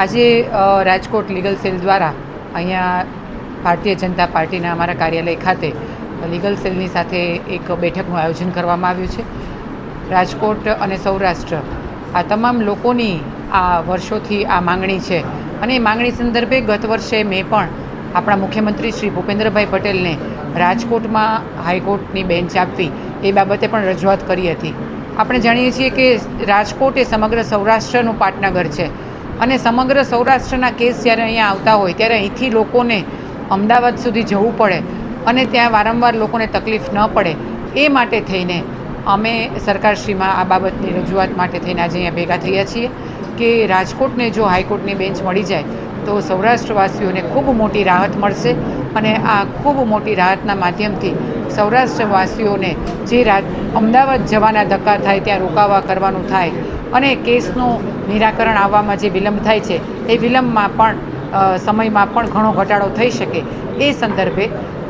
આજે Rajkot legal cell દ્વારા અહીંયા ભારતીય જનતા પાર્ટીના અમારા કાર્યાલય ખાતે લીગલ સેલની સાથે એક બેઠકનું આયોજન કરવામાં આવ્યું છે. રાજકોટ અને સૌરાષ્ટ્ર આ તમામ લોકોની આ વર્ષોથી આ માંગણી છે અને એ માંગણી સંદર્ભે ગત વર્ષે મેં પણ આપણા મુખ્યમંત્રી શ્રી ભૂપેન્દ્રભાઈ પટેલને રાજકોટમાં હાઈકોર્ટની બેન્ચ આપવી એ બાબતે પણ રજૂઆત કરી હતી. આપણે જાણીએ છીએ કે રાજકોટ એ સમગ્ર સૌરાષ્ટ્રનું પાટનગર છે. અને સમગ્ર સૌરાષ્ટ્રના કેસ જ્યારે અહીંયા આવતા હોય ત્યારે અહીંથી લોકોને અમદાવાદ સુધી જવું પડે અને ત્યાં વારંવાર લોકોને તકલીફ ન પડે એ માટે થઈને અમે સરકારશ્રીમાં આ બાબતની રજૂઆત માટે થઈને આજે અહીંયા ભેગા થયા છીએ કે રાજકોટને જો હાઈકોર્ટની બેન્ચ મળી જાય તો સૌરાષ્ટ્રવાસીઓને ખૂબ મોટી રાહત મળશે અને આ ખૂબ મોટી રાહતના માધ્યમથી સૌરાષ્ટ્રવાસીઓને જે રાજ અમદાવાદ જવાના ધક્કા થાય ત્યાં રોકાવા કરવાનું થાય અને કેસનું નિરાકરણ આવવામાં જે વિલંબ થાય છે, એ વિલંબમાં પણ સમયમાં પણ ઘણો ઘટાડો થઈ શકે એ સંદર્ભે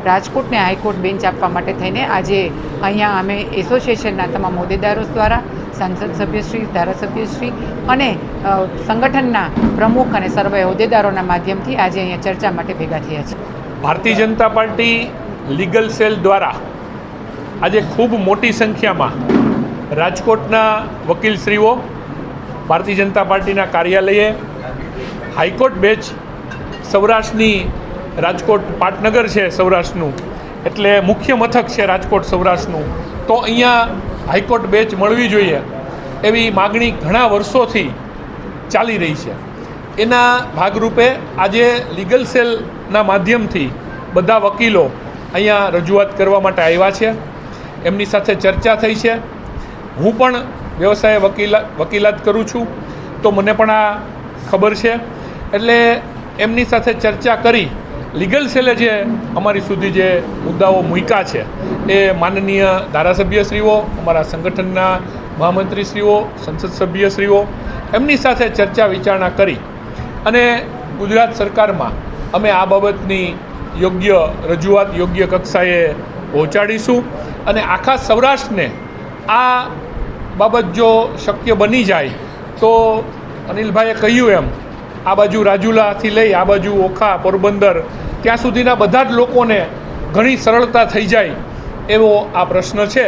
રાજકોટને હાઈકોર્ટ બેન્ચ આપવા માટે થઈને આજે અહીંયા અમે એસોસિએશનના તમામ હોદ્દેદારો દ્વારા, સાંસદ સભ્યશ્રી, ધારાસભ્યશ્રી અને સંગઠનના પ્રમુખ અને સર્વે હોદ્દેદારોના માધ્યમથી આજે અહીંયા ચર્ચા માટે ભેગા થયા છે. Bharatiya Janata party legal cell દ્વારા આજે ખૂબ મોટી સંખ્યામાં રાજકોટના વકીલશ્રીઓ ભારતીય જનતા પાર્ટીના કાર્યાલયે હાઈકોર્ટ બેચ સૌરાષ્ટ્રની રાજકોટ પાટનગર છે સૌરાષ્ટ્રનું, એટલે મુખ્ય મથક છે રાજકોટ સૌરાષ્ટ્રનું. તો અહીંયા હાઈકોર્ટ બેચ મળવી જોઈએ એવી માગણી ઘણા વર્ષોથી ચાલી રહી છે. એના ભાગરૂપે આજે લીગલ સેલના માધ્યમથી બધા વકીલો અહીંયા રજૂઆત કરવા માટે આવ્યા છે. એમની સાથે ચર્ચા થઈ છે. હું પણ વ્યવસાય વકીલા વકીલાત કરું છું. તો મને પણ આ ખબર છે. એટલે એમની સાથે ચર્ચા કરી. લીગલ સેલે જે અમારી સુધી જે મુદ્દાઓ મૂક્યા છે, એ માનનીય ધારાસભ્યશ્રીઓ, અમારા સંગઠનના મહામંત્રીશ્રીઓ, સંસદ સભ્યશ્રીઓ, એમની સાથે ચર્ચા વિચારણા કરી. અને ગુજરાત સરકારમાં અમે આ બાબતની યોગ્ય રજૂઆત યોગ્ય કક્ષાએ પહોંચાડીશું. અને આખા સૌરાષ્ટ્રને આ બાબત જો શક્ય બની જાય તો અનિલભાઈએ કહ્યું એમ, આ બાજુ રાજુલાથી લઈ, આ બાજુ ઓખા, પોરબંદર, ત્યાં સુધીના બધા જ લોકોને ઘણી સરળતા થઈ જાય એવો આ પ્રશ્ન છે.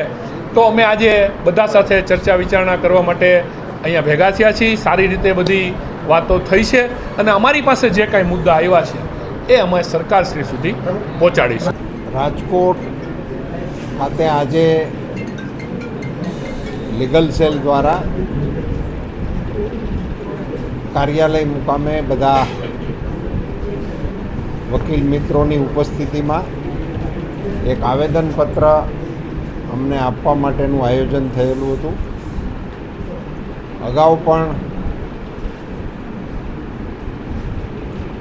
તો અમે આજે બધા સાથે ચર્ચા વિચારણા કરવા માટે અહીંયા ભેગા થયા છીએ. સારી રીતે બધી વાતો થઈ છે અને અમારી પાસે જે કાંઈ મુદ્દા આવ્યા છે એ અમે સરકારશ્રી સુધી પહોંચાડીશું. રાજકોટ ખાતે આજે લીગલ સેલ દ્વારા કાર્યાલય મુકામે બધા વકીલ મિત્રોની ઉપસ્થિતિમાં એક આવેદનપત્ર અમને આપવા માટેનું આયોજન થયેલું હતું. અગાઉ પણ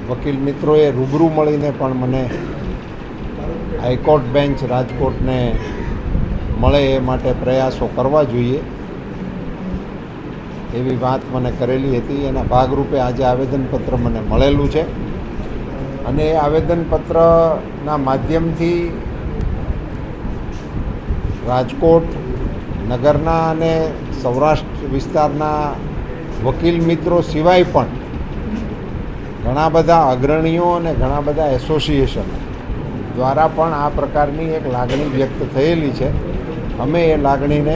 વકીલ મિત્રોએ રૂબરૂ મળીને પણ મને હાઈકોર્ટ બેન્ચ રાજકોટને મળે એ માટે પ્રયાસો કરવા જોઈએ. એવી વાત મને કરેલી હતી. એના ભાગરૂપે આજે આવેદનપત્ર મને મળેલું છે. અને એ આવેદનપત્રના માધ્યમથી રાજકોટ નગરના અને સૌરાષ્ટ્ર વિસ્તારના વકીલ મિત્રો સિવાય પણ ઘણા બધા અગ્રણીઓ અને ઘણા બધા એસોસિએશનો દ્વારા પણ આ પ્રકારની એક લાગણી વ્યક્ત થયેલી છે. અમે એ લાગણીને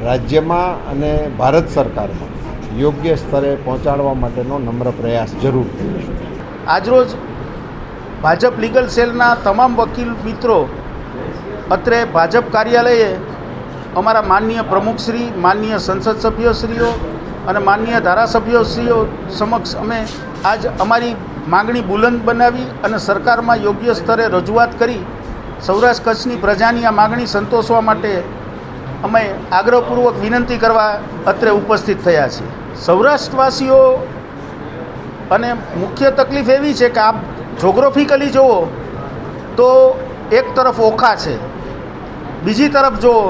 રાજ્યમાં અને ભારત સરકારમાં યોગ્ય સ્તરે પહોંચાડવા માટેનો નમ્ર પ્રયાસ જરૂર કરીશું આજરોજ ભાજપ લીગલ સેલના તમામ વકીલ મિત્રો અત્રે ભાજપ કાર્યાલયે અમારા માનનીય પ્રમુખશ્રી માનનીય સંસદ સભ્યશ્રીઓ અને માનનીય ધારાસભ્યશ્રીઓ સમક્ષ અમે આજ અમારી માગણી બુલંદ બનાવી અને સરકારમાં યોગ્ય સ્તરે રજૂઆત કરી સૌરાષ્ટ્ર કચ્છની પ્રજાની આ માગણી સંતોષવા માટે અમે આગ્રહપૂર્વક વિનંતી કરવા અત્રે ઉપસ્થિત થયા છીએ. સૌરાષ્ટ્રવાસીઓ અને મુખ્ય તકલીફ એવી છે કે આપ જોગ્રાફિકલી જુઓ તો એક તરફ ઓખા છે, બીજી તરફ જુઓ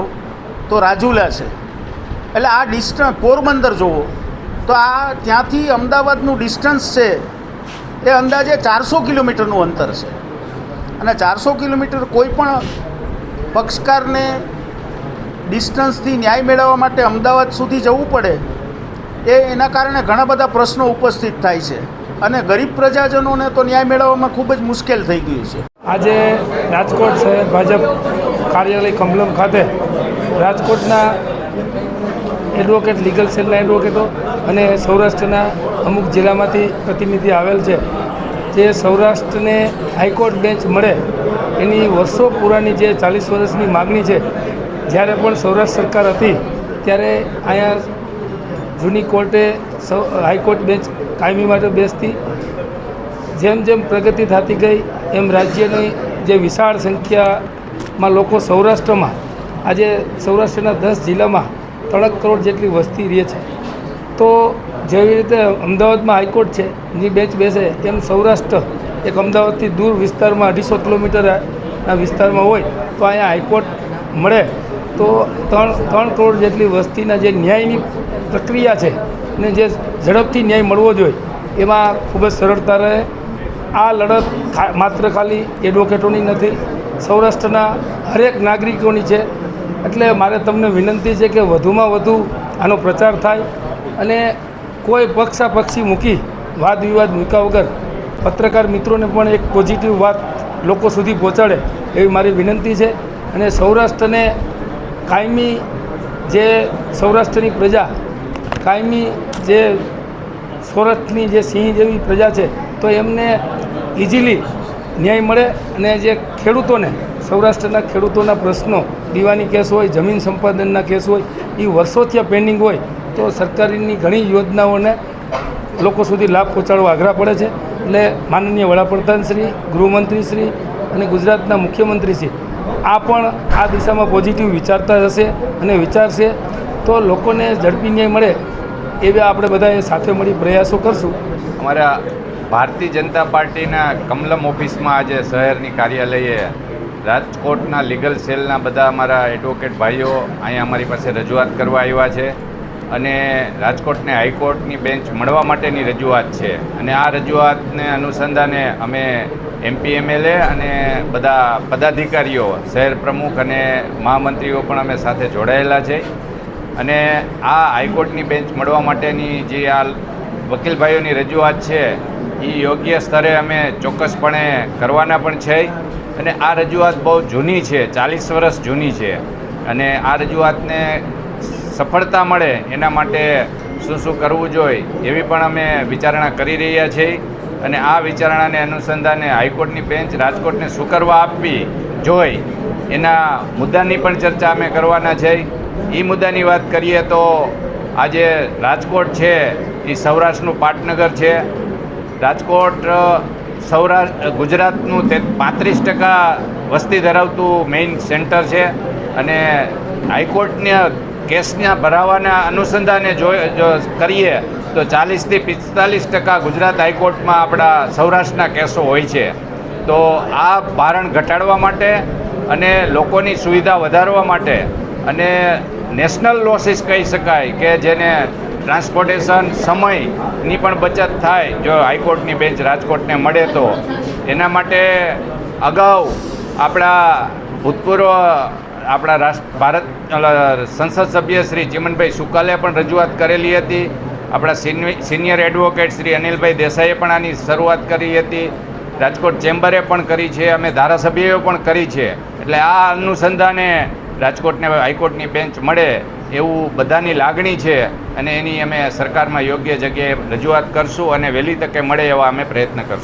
તો રાજુલા છે. એટલે આ ડિસ્ટન્સ પોરબંદર જુઓ, તો આ ત્યાંથી અમદાવાદનું ડિસ્ટન્સ છે, એ અંદાજે ચારસો કિલોમીટરનું અંતર છે. અને ચારસો કિલોમીટર કોઈ પણ પક્ષકારને ડિસ્ટન્સથી ન્યાય મેળવવા માટે અમદાવાદ સુધી જવું પડે એ એના કારણે ઘણા બધા પ્રશ્નો ઉપસ્થિત થાય છે. અને ગરીબ પ્રજાજનોને તો ન્યાય મેળવવામાં ખૂબ જ મુશ્કેલ થઈ ગયું છે. આજે રાજકોટ શહેર ભાજપ કાર્યાલય કમલમ ખાતે રાજકોટના એડવોકેટ લીગલ સેલના એડવોકેટો અને સૌરાષ્ટ્રના અમુક જિલ્લામાંથી પ્રતિનિધિ આવેલ છે. જે સૌરાષ્ટ્રને હાઈકોર્ટ બેન્ચ મળે, એની વર્ષો પુરાની જે ચાલીસ વર્ષની માગણી છે, જ્યારે પણ સૌરાષ્ટ્ર સરકાર હતી, ત્યારે અહીંયા જૂની કોર્ટે સૌ, હાઈકોર્ટ બેન્ચ કાયમી માટે બેસતી. જેમ જેમ પ્રગતિ થતી ગઈ, એમ રાજ્યની જે વિશાળ સંખ્યામાં લોકો સૌરાષ્ટ્રમાં, આજે સૌરાષ્ટ્રના દસ જિલ્લામાં ત્રણ કરોડ જેટલી વસ્તી રહે છે. તો જેવી રીતે અમદાવાદમાં હાઈકોર્ટ છે ની બેચ બેસે એમ સૌરાષ્ટ્ર, એક અમદાવાદથી દૂર વિસ્તારમાં અઢીસો કિલોમીટરના વિસ્તારમાં હોય, તો અહીંયા હાઈકોર્ટ મળે. તો ત્રણ ત્રણ કરોડ જેટલી વસ્તીના જે ન્યાયની પ્રક્રિયા છે, ને જે ઝડપથી ન્યાય મળવો જોઈએ, એમાં ખૂબ જ સરળતા રહે. આ લડત માત્ર ખાલી એડવોકેટોની નથી, સૌરાષ્ટ્રના હરેક નાગરિકોની છે. એટલે મારે તમને વિનંતી છે કે વધુમાં વધુ આનો પ્રચાર થાય. અને કોઈ પક્ષા પક્ષી મૂકી વાદ વિવાદ મૂક્યા વગર પત્રકાર મિત્રોને પણ એક પોઝિટિવ વાત લોકો સુધી પહોંચાડે એવી મારી વિનંતી છે. અને સૌરાષ્ટ્રને કાયમી જે સૌરાષ્ટ્રની પ્રજા, કાયમી જે સૌરાષ્ટ્રની જે સિંહ જેવી પ્રજા છે, તો એમને ઇઝીલી ન્યાય મળે અને જે ખેડૂતોને, સૌરાષ્ટ્રના ખેડૂતોના પ્રશ્નો, દીવાની કેસ હોય, જમીન સંપાદનના કેસ હોય એ વર્ષોથી પેન્ડિંગ હોય તો સરકારની ઘણી યોજનાઓને લોકો સુધી લાભ પહોંચાડવા આગ્રહ પડે છે. એટલે માનનીય વડાપ્રધાન શ્રી ગૃહમંત્રી શ્રી અને ગુજરાતના મુખ્યમંત્રી શ્રી આ પણ આ દિશામાં પોઝિટિવ વિચારતા હશે અને વિચારશે. તો લોકોને ઝડપી ન્યાય મળે એવા આપણે બધા સાથે મળી પ્રયાસો કરશું. અમારા ભારતીય જનતા પાર્ટીના કમલમ ઓફિસમાં આજે શહેરની કાર્યાલયે રાજકોટના લીગલ સેલના બધા અમારા એડવોકેટ ભાઈઓ અહીંયા અમારી પાસે રજૂઆત કરવા આવ્યા છે. અને રાજકોટને હાઈકોર્ટની બેન્ચ મળવા માટેની રજૂઆત છે. અને આ રજૂઆતને અનુસંધાને અમે એમપી, એમએલએ અને બધા પદાધિકારીઓ, શહેર પ્રમુખ અને મહામંત્રીઓ પણ અમે સાથે જોડાયેલા છે. અને આ હાઈકોર્ટની બેન્ચ મળવા માટેની જે આ વકીલભાઈઓની રજૂઆત છે, એ યોગ્ય સ્તરે અમે ચોક્કસપણે કરવાના પણ છે. અને આ રજૂઆત બહુ જૂની છે, ચાલીસ વર્ષ જૂની છે. અને આ રજૂઆતને સફળતા મળે એના માટે શું શું કરવું જોઈએ એવી પણ અમે વિચારણા કરી રહ્યા છીએ. અને આ વિચારણાને અનુસંધાને હાઈકોર્ટની બેન્ચ રાજકોટને શું કરવા આપવી જોઈ એના મુદ્દાની પણ ચર્ચા અમે કરવાના છે. એ મુદ્દાની વાત કરીએ તો આજે રાજકોટ છે એ સૌરાષ્ટ્રનું પાટનગર છે. રાજકોટ સૌરાષ્ટ્ર ગુજરાતનું તે પાંત્રીસ ટકા વસ્તી ધરાવતું મેઇન સેન્ટર છે. અને હાઈકોર્ટના કેસના ભરાવાના અનુસંધાને જો કરીએ, તો ચાલીસથી પિસ્તાલીસ ટકા ગુજરાત હાઈકોર્ટમાં આપણા સૌરાષ્ટ્રના કેસો હોય છે. તો આ ભારણ ઘટાડવા માટે અને લોકોની સુવિધા વધારવા માટે અને નેશનલ લોસીસ કહી શકાય કે જેને ટ્રાન્સપોર્ટેશન સમયની પણ બચત થાય, જો હાઈકોર્ટની બેન્ચ રાજકોટને મળે તો. એના માટે અગાઉ આપણા ભૂતપૂર્વ આપણા રાષ્ટ્ર ભારત સંસદ સભ્ય શ્રી ચિમનભાઈ સુકાલે પણ રજૂઆત કરેલી હતી. આપણા સિનિયર એડવોકેટ શ્રી અનિલભાઈ દેસાઈએ પણ આની શરૂઆત કરી હતી. રાજકોટ ચેમ્બરે પણ કરી છે, અમે ધારાસભ્યોએ પણ કરી છે. એટલે આ અનુસંધાને રાજકોટને હાઈકોર્ટની બેન્ચ મળે એવું બધાની લાગણી છે અને એની અમે સરકારમાં યોગ્ય જગ્યાએ રજૂઆત કરશું અને વહેલી તકે મળે એવા અમે પ્રયત્ન કરશું.